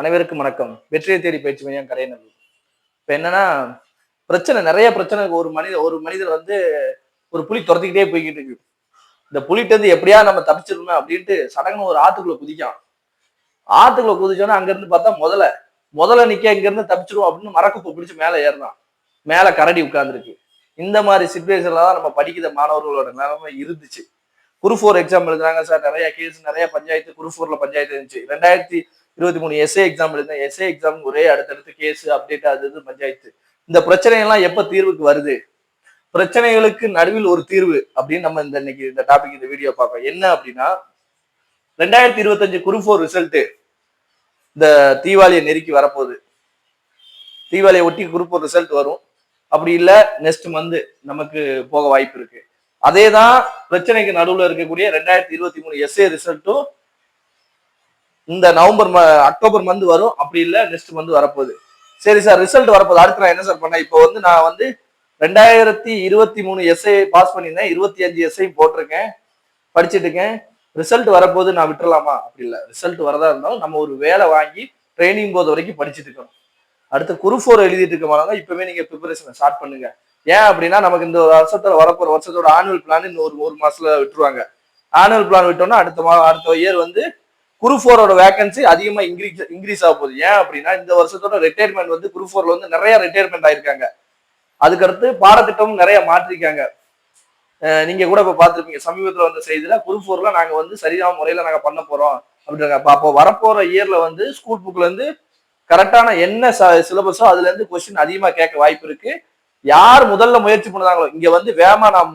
அனைவருக்கும் வணக்கம். வெற்றியை தேடி பயிற்சி மையம் கரையநல்லூர் இப்போ என்னன்னா பிரச்சனை நிறைய பிரச்சனை ஒரு மனித ஒரு மனிதர் வந்து ஒரு புலி துரத்திக்கிட்டே போய்கிட்டு இருக்கு. இந்த புலிட்டு இருந்து எப்படியா நம்ம தப்பிச்சிடணும் அப்படின்ட்டு சடங்குன்னு ஒரு ஆத்துக்குள்ள குதிக்கான் ஆத்துக்குள்ள குதிச்சோன்னா அங்க இருந்து பார்த்தா முதல்ல முதல்ல நிக்க இங்க இருந்து தப்பிச்சிருவோம் அப்படின்னு மரக்குப்பை பிடிச்சு மேலே ஏறினான் மேலே கரடி உட்கார்ந்துருக்கு. இந்த மாதிரி சுச்சுவேஷன்ல தான் நம்ம படிக்கிற மாணவர்களோட நிலைமை இருந்துச்சு. குரு ஃபோர் எக்ஸாம் எழுதுறாங்க சார். நிறைய கேஸ் நிறைய பஞ்சாயத்து குரு ஃபோர்ல பஞ்சாயத்து இருந்துச்சு. ரெண்டாயிரத்தி இருபத்தி மூணு எஸ்ஏ எக்ஸாம் எழுதுனேன். எஸ்ஏ எக்ஸாம் ஒரே அடுத்தடுத்து கேஸ் அப்டேட் அது இது பஞ்சாயத்து இந்த பிரச்சனைகள்லாம் எப்போ தீர்வுக்கு வருது? பிரச்சனைகளுக்கு நடுவில் ஒரு தீர்வு அப்படின்னு நம்ம இந்த இன்னைக்கு இந்த டாபிக் இந்த வீடியோ பார்ப்போம் என்ன அப்படின்னா ரெண்டாயிரத்தி இருபத்தஞ்சு குரூப் ஃபோர் ரிசல்ட் இந்த தீபாவளியை நெருக்கி வரப்போகுது. தீபாவளியை ஒட்டி குரூப் ஒரு ரிசல்ட் வரும். அப்படி இல்லை நெக்ஸ்ட் மந்த் நமக்கு போக வாய்ப்பு இருக்கு. அதே தான் பிரச்சனைக்கு நடுவில் இருக்கக்கூடிய ரெண்டாயிரத்தி இருபத்தி மூணு எஸ்ஏ ரிசல்ட்டும் இந்த நவம்பர் அக்டோபர் மந்த் வரும். அப்படி இல்லை நெக்ஸ்ட் மந்த் வரப்போகுது. சரி சார் ரிசல்ட் வரப்போகுது. அடுத்து நான் என்ன சார் பண்ணேன்? இப்போ வந்து நான் வந்து ரெண்டாயிரத்தி இருபத்தி மூணு எஸ்ஐ பாஸ் பண்ணியிருந்தேன். இருபத்தி அஞ்சு எஸ்ஐ போட்டிருக்கேன். படிச்சுட்டு இருக்கேன். ரிசல்ட் வரப்போது நான் விட்டுறலாமா? அப்படி இல்லை. ரிசல்ட் வரதா இருந்தாலும் நம்ம ஒரு வேலை வாங்கி ட்ரைனிங் போது வரைக்கும் படிச்சுட்டு இருக்கணும் அடுத்து குரு ஃபோர் எழுதிட்டு இருக்க மாட்டாங்க. இப்பவே நீங்க ப்ரிப்பரேஷனை ஸ்டார்ட் பண்ணுங்க. ஏன் அப்படின்னா நமக்கு இந்த வருஷத்துல வரப்போற வருஷத்தோட ஆனுவல் பிளான் இன்னும் ஒரு ஒரு மாசத்துல விட்டுருவாங்க. ஆனுவல் பிளான் விட்டோம்னா அடுத்த மா அடுத்த இயர் வந்து குரு ஃபோரோட வேகன்சி அதிகமா இன்க்ரீஸ் இன்க்ரீஸ் ஆக போகுது. ஏன் அப்படின்னா இந்த வருஷத்தோட ரிட்டையர்மெண்ட் வந்து குரூப் ஃபோர்ல வந்து நிறைய ரிட்டையர்மெண்ட் ஆயிருக்காங்க. அதுக்கடுத்து பாடத்திட்டமும் நிறைய மாற்றிருக்காங்க. நீங்க கூட இப்ப பாத்துருப்பீங்க சமீபத்துல வந்த செய்தியில குரு ஃபோர்ல நாங்க வந்து சரியான முறையில நாங்க பண்ண போறோம் அப்படின்றாங்க. அப்போ வரப்போற இயர்ல வந்து ஸ்கூல் புக்ல இருந்து கரெக்டான என்ன சிலபஸோ அதுல இருந்து கொஸ்டின் அதிகமா கேட்க வாய்ப்பு இருக்கு. யார் முதல்ல முயற்சி பண்ணுறாங்களோ இங்க வந்து வேமா நான்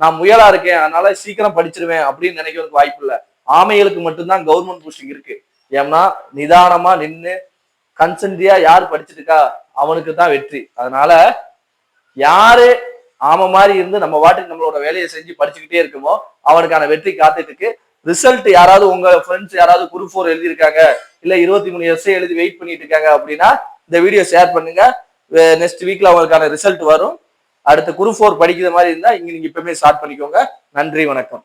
நான் முயலா இருக்கேன் அதனால சீக்கிரம் படிச்சிருவேன் அப்படின்னு நினைக்கிறதுக்கு வாய்ப்பு இல்லை. ஆமைகளுக்கு மட்டும்தான் கவர்மெண்ட் போஸ்டிங் இருக்கு. ஏன்னா நிதானமா நின்று கன்சன்ட்ரியா யார் படிச்சிருக்கா? அவனுக்கு தான் வெற்றி. அதனால யாரு ஆமை மாதிரி இருந்து நம்ம வாட்டுக்கு நம்மளோட வேலையை செஞ்சு படிச்சுக்கிட்டே இருக்குமோ அவனுக்கான வெற்றி காத்துட்டு இருக்கு. ரிசல்ட் யாராவது உங்க ஃப்ரெண்ட்ஸ் யாராவது குரூப் ஃபோர் எழுதியிருக்காங்க இல்ல இருபத்தி மூணு எஸ்ஏ எழுதி வெயிட் பண்ணிட்டு இருக்காங்க அப்படின்னா இந்த வீடியோ ஷேர் பண்ணுங்க. நெக்ஸ்ட் வீக்ல அவங்களுக்கான ரிசல்ட் வரும். அடுத்த குரூப் ஃபோர் படிக்கிற மாதிரி இருந்தா இங்க நீங்க இப்பவுமே ஸ்டார்ட் பண்ணிக்கோங்க. நன்றி வணக்கம்.